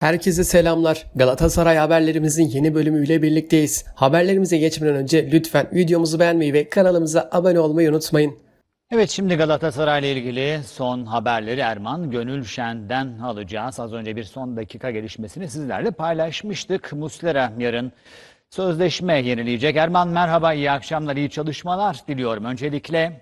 Herkese selamlar. Galatasaray haberlerimizin yeni bölümüyle birlikteyiz. Haberlerimize geçmeden önce lütfen videomuzu beğenmeyi ve kanalımıza abone olmayı unutmayın. Evet şimdi Galatasaray ile ilgili son haberleri Erman Gönül Şen'den alacağız. Az önce bir son dakika gelişmesini sizlerle paylaşmıştık. Muslera yarın sözleşme yenileyecek. Erman merhaba, iyi akşamlar, iyi çalışmalar diliyorum. Öncelikle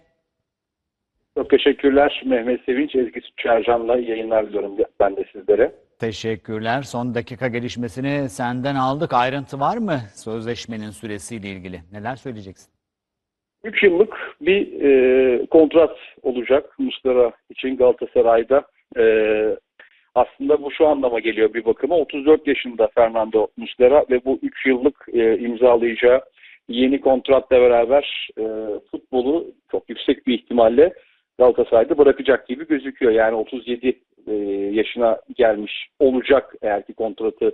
Çok teşekkürler Mehmet Sevinç, Ezgi Çercan'la yayınlar diliyorum ben de sizlere. Teşekkürler. Son dakika gelişmesini senden aldık. Ayrıntı var mı sözleşmenin süresiyle ilgili? Neler söyleyeceksin? 3 yıllık bir e, kontrat olacak Muslera için Galatasaray'da. E, aslında bu şu anlama geliyor bir bakıma. 34 yaşında Fernando Muslera ve bu 3 yıllık e, imzalayacağı yeni kontratla beraber e, futbolu çok yüksek bir ihtimalle Galatasaray'da bırakacak gibi gözüküyor. Yani 37 e, yaşına gelmiş olacak eğer ki kontratı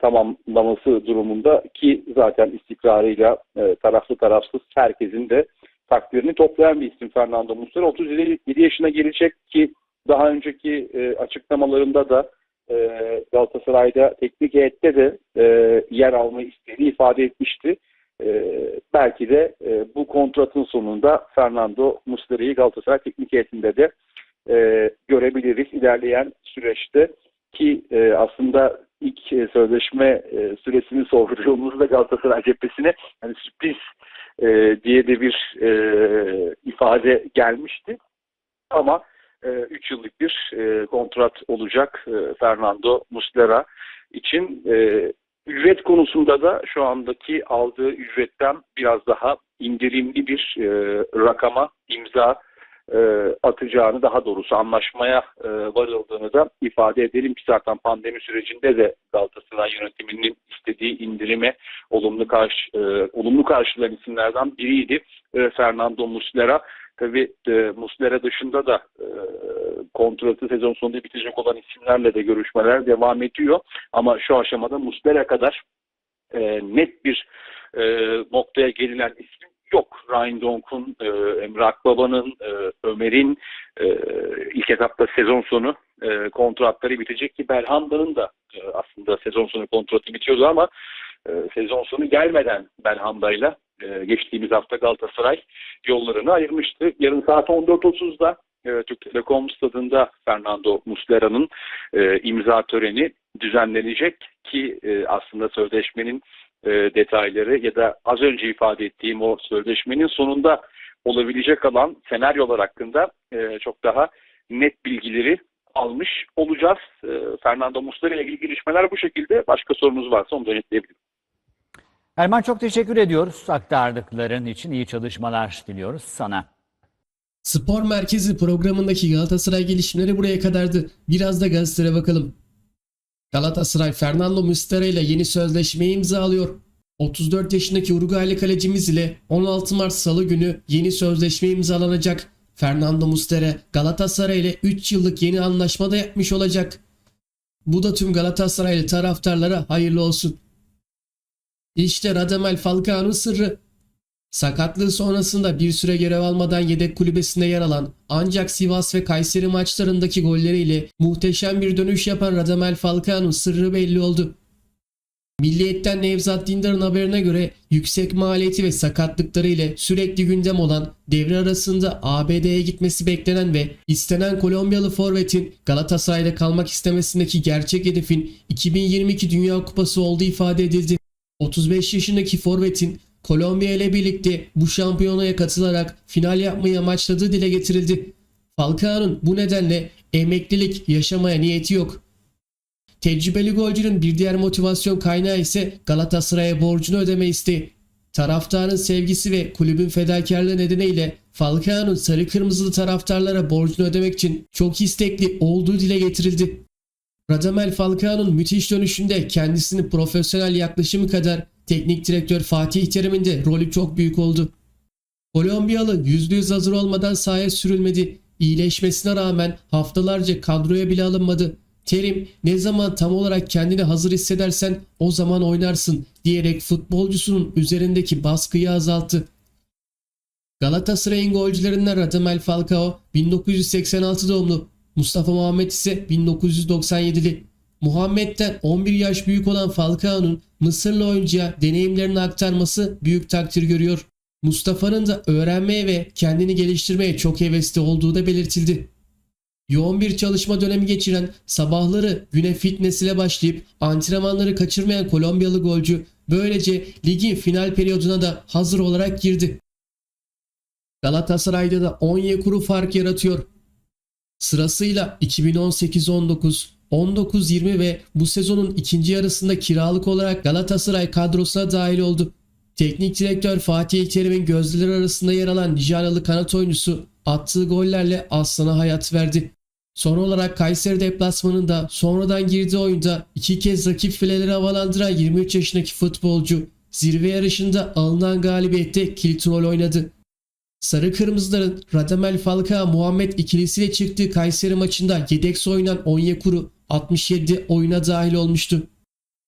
tamamlaması durumunda ki zaten istikrarıyla e, taraflı tarafsız herkesin de takdirini toplayan bir isim Fernando Muslera. 37 yaşına gelecek ki daha önceki e, açıklamalarında da e, Galatasaray'da teknik heyette de yer almayı istediğini ifade etmişti. E, belki de e, bu kontratın sonunda Fernando Muslera'yı Galatasaray teknik heyetinde de e, görebiliriz ilerleyen süreçte ki e, aslında ilk e, sözleşme e, süresini sorduğumuzda Galatasaray cephesine hani sürpriz e, diye de bir e, ifade gelmişti. Ama 3 yıllık bir e, kontrat olacak e, Fernando Muslera için. Ücret konusunda da şu andaki aldığı ücretten biraz daha indirimli bir e, rakama imza e, atacağını daha doğrusu anlaşmaya e, varıldığını da ifade edelim ki zaten pandemi sürecinde de Galatasaray yönetiminin istediği indirime olumlu karşı e, olumlu karşılayan isimlerden biriydi e, Fernando Muslera. Tabi e, Muslera dışında da e, kontratı sezon sonunda bitecek olan isimlerle de görüşmeler devam ediyor. Ama şu aşamada Muslera kadar e, net bir e, noktaya gelinen isim yok. Ryan Donk'un, e, Emre Akbaba'nın, e, Ömer'in e, ilk etapta sezon sonu e, kontratları bitecek ki Belhanda'nın da e, aslında sezon sonu kontratı bitiyordu ama e, sezon sonu gelmeden Belhanda'yla e, geçtiğimiz hafta Galatasaray yollarını ayırmıştı. Yarın saat 14.30'da e, Türk Telekom stadında Fernando Muslera'nın e, imza töreni düzenlenecek ki aslında sözleşmenin detayları ya da az önce ifade ettiğim o sözleşmenin sonunda olabilecek olan senaryolar hakkında çok daha net bilgileri almış olacağız. Fernando Muslera ile ilgili gelişmeler bu şekilde. Başka sorunuz varsa onu da netleyebilirim. Erman çok teşekkür ediyoruz aktardıkların için. iyi çalışmalar diliyoruz sana. Spor Merkezi programındaki Galatasaray gelişmeleri buraya kadardı. Biraz da gazetelere bakalım. Galatasaray Fernando Muslera ile yeni sözleşmeyi imzalıyor. 34 yaşındaki Uruguaylı kalecimiz ile 16 Mart Salı günü yeni sözleşme imzalanacak. Fernando Muslera Galatasaray ile 3 yıllık yeni anlaşma da yapmış olacak. Bu da tüm Galatasaraylı taraftarlara hayırlı olsun. İşte Radamel Falcao'nun sırrı. Sakatlığı sonrasında bir süre görev almadan yedek kulübesinde yer alan ancak Sivas ve Kayseri maçlarındaki golleriyle muhteşem bir dönüş yapan Radamel Falcao'nun sırrı belli oldu. Milliyetten Nevzat Dindar'ın haberine göre yüksek maliyeti ve sakatlıkları ile sürekli gündem olan devre arasında ABD'ye gitmesi beklenen ve istenen Kolombiyalı forvetin Galatasaray'da kalmak istemesindeki gerçek hedefin 2022 Dünya Kupası olduğu ifade edildi. 35 yaşındaki forvetin Kolombiya ile birlikte bu şampiyonaya katılarak final yapmayı amaçladığı dile getirildi. Falcao'nun bu nedenle emeklilik yaşamaya niyeti yok. Tecrübeli golcünün bir diğer motivasyon kaynağı ise Galatasaray'a borcunu ödeme isteği. Taraftarın sevgisi ve kulübün fedakarlığı nedeniyle Falcao'nun sarı kırmızılı taraftarlara borcunu ödemek için çok istekli olduğu dile getirildi. Radamel Falcao'nun müthiş dönüşünde kendisinin profesyonel yaklaşımı kadar teknik direktör Fatih Terim'in de rolü çok büyük oldu. Kolombiyalı %100 hazır olmadan sahaya sürülmedi. İyileşmesine rağmen haftalarca kadroya bile alınmadı. Terim ne zaman tam olarak kendini hazır hissedersen o zaman oynarsın diyerek futbolcusunun üzerindeki baskıyı azalttı. Galatasaray'ın golcülerinden Radamel Falcao 1986 doğumlu, Mustafa Muhammed ise 1997'li. Muhammed'den 11 yaş büyük olan Falcao'nun Mısırlı oyuncuya deneyimlerini aktarması büyük takdir görüyor. Mustafa'nın da öğrenmeye ve kendini geliştirmeye çok hevesli olduğu da belirtildi. Yoğun bir çalışma dönemi geçiren sabahları güne fitness ile başlayıp antrenmanları kaçırmayan Kolombiyalı golcü böylece ligin final periyoduna da hazır olarak girdi. Galatasaray'da da Onyekuru fark yaratıyor. Sırasıyla 2018-19, 19-20 ve bu sezonun ikinci yarısında kiralık olarak Galatasaray kadrosuna dahil oldu. Teknik direktör Fatih Terim'in gözleri arasında yer alan Nijanalı kanat oyuncusu attığı gollerle Aslan'a hayat verdi. Son olarak Kayseri deplasmanında sonradan girdiği oyunda iki kez rakip fileleri havalandıran 23 yaşındaki futbolcu zirve yarışında alınan galibiyette kilit rol oynadı. Sarı Kırmızıların Radamel Falcao Muhammed ikilisiyle çıktığı Kayseri maçında yedek oynayan Onyekuru 67 oyuna dahil olmuştu.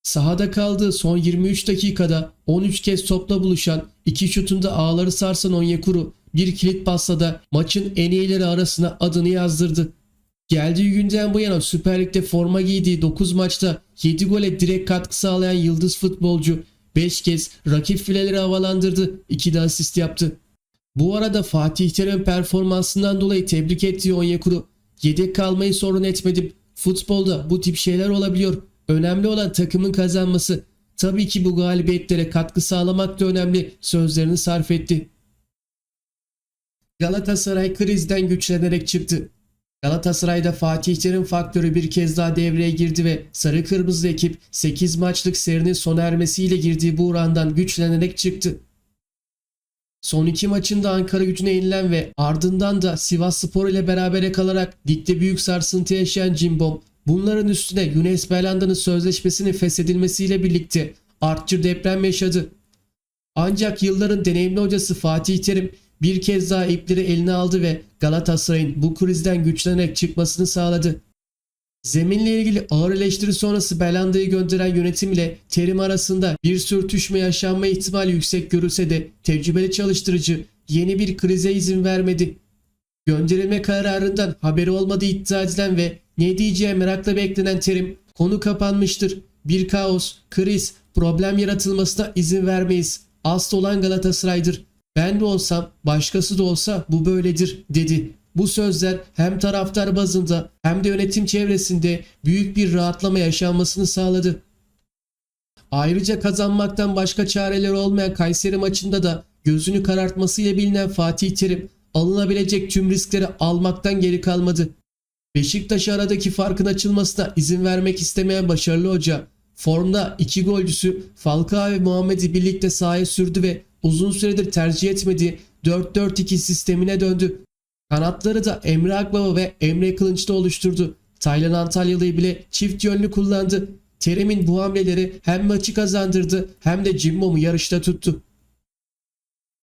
Sahada kaldığı son 23 dakikada 13 kez topla buluşan, iki şutunda ağları sarsan Onyekuru bir kilit pasla da maçın en iyileri arasına adını yazdırdı. Geldiği günden bu yana Süper Lig'de forma giydiği 9 maçta 7 gole direkt katkı sağlayan yıldız futbolcu 5 kez rakip fileleri havalandırdı, 2 de asist yaptı. Bu arada Fatih Terim performansından dolayı tebrik ettiği Onyekuru, yedek kalmayı sorun etmedim. Futbolda bu tip şeyler olabiliyor. Önemli olan takımın kazanması. Tabii ki bu galibiyetlere katkı sağlamak da önemli sözlerini sarf etti. Galatasaray krizden güçlenerek çıktı. Galatasaray'da Fatih Terim faktörü bir kez daha devreye girdi ve sarı kırmızı ekip 8 maçlık serinin sona ermesiyle girdiği buhrandan güçlenerek çıktı. Son iki maçında Ankara gücüne yenilen ve ardından da Sivas Spor ile berabere kalarak ligde büyük sarsıntı yaşayan Cimbom, bunların üstüne Yunus Belanda'nın sözleşmesinin feshedilmesiyle birlikte artçı deprem yaşadı. Ancak yılların deneyimli hocası Fatih Terim bir kez daha ipleri eline aldı ve Galatasaray'ın bu krizden güçlenerek çıkmasını sağladı. Zeminle ilgili ağır eleştiri sonrası Belanda'yı gönderen yönetim ile Terim arasında bir sürtüşme yaşanma ihtimali yüksek görülse de tecrübeli çalıştırıcı yeni bir krize izin vermedi. Gönderilme kararından haberi olmadığı iddia edilen ve ne diyeceği merakla beklenen Terim konu kapanmıştır. Bir kaos, kriz, problem yaratılmasına izin vermeyiz. Asıl olan Galatasaray'dır. Ben de olsam, başkası da olsa bu böyledir dedi. Bu sözler hem taraftar bazında hem de yönetim çevresinde büyük bir rahatlama yaşanmasını sağladı. Ayrıca kazanmaktan başka çareleri olmayan Kayseri maçında da gözünü karartmasıyla bilinen Fatih Terim alınabilecek tüm riskleri almaktan geri kalmadı. Beşiktaş aradaki farkın açılmasına izin vermek istemeyen başarılı hoca, formda iki golcüsü Falcao ve Muhammed'i birlikte sahaya sürdü ve uzun süredir tercih etmediği 4-4-2 sistemine döndü. Kanatları da Emre Akbaba ve Emre Kılınç'ta oluşturdu. Taylan Antalyalı'yı bile çift yönlü kullandı. Terim'in bu hamleleri hem maçı kazandırdı hem de Cimbom'u yarışta tuttu.